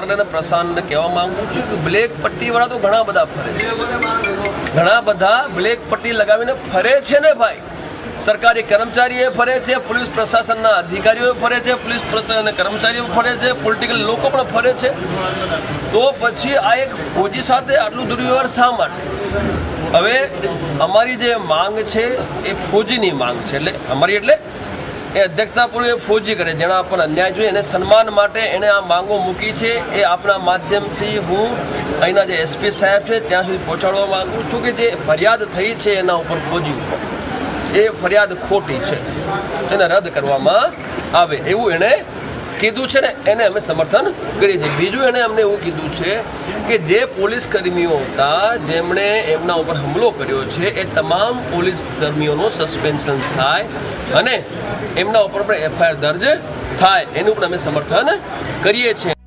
અને કહેવા માંગુ છું કે બ્લેક પટ્ટીવાળા તો ઘણા બધા ઘણા બધા બ્લેક પટ્ટી લગાવીને ફરે છે ને ભાઈ? સરકારી કર્મચારીઓ ફરે છે, પોલીસ પ્રશાસનના અધિકારીઓ ફરે છે, પોલીસ પ્રશાસનના કર્મચારીઓ ફરે છે પોલિટિકલ લોકો પણ ફરે છે. તો પછી આ એક ફોજી સાથે આટલું દુર્વ્યવહાર શા માટે? હવે અમારી જે માંગ છે એ ફોજીની માંગ છે. એટલે અમારી એટલે એ અધ્યક્ષતાપૂર્વે ફોજી કરે જેના આપણને અન્યાય જોઈએ એને સન્માન માટે એણે આ માંગો મૂકી છે. એ આપણા માધ્યમથી હું અહીંના જે એસપી સાહેબ છે, ત્યાં સુધી પહોંચાડવા માગું છું કે જે ફરિયાદ થઈ છે એના ઉપર ફોજી ઉપર. એ ફરિયાદ ખોટી છે. એને રદ કરવામાં આવે એવું એણે કીધું છે ને, એને અમે સમર્થન કરીએ છીએ. બીજું એણે અમને એવું કીધું છે કે જે પોલીસ કર્મીઓ હતા, જેમણે એમના ઉપર હુમલો કર્યો છે, એ તમામ પોલીસ કર્મીઓનું સસ્પેન્શન થાય અને એમના ઉપર પણ એફઆઈઆર દર્જ થાય. એનું પણ અમે સમર્થન કરીએ છીએ.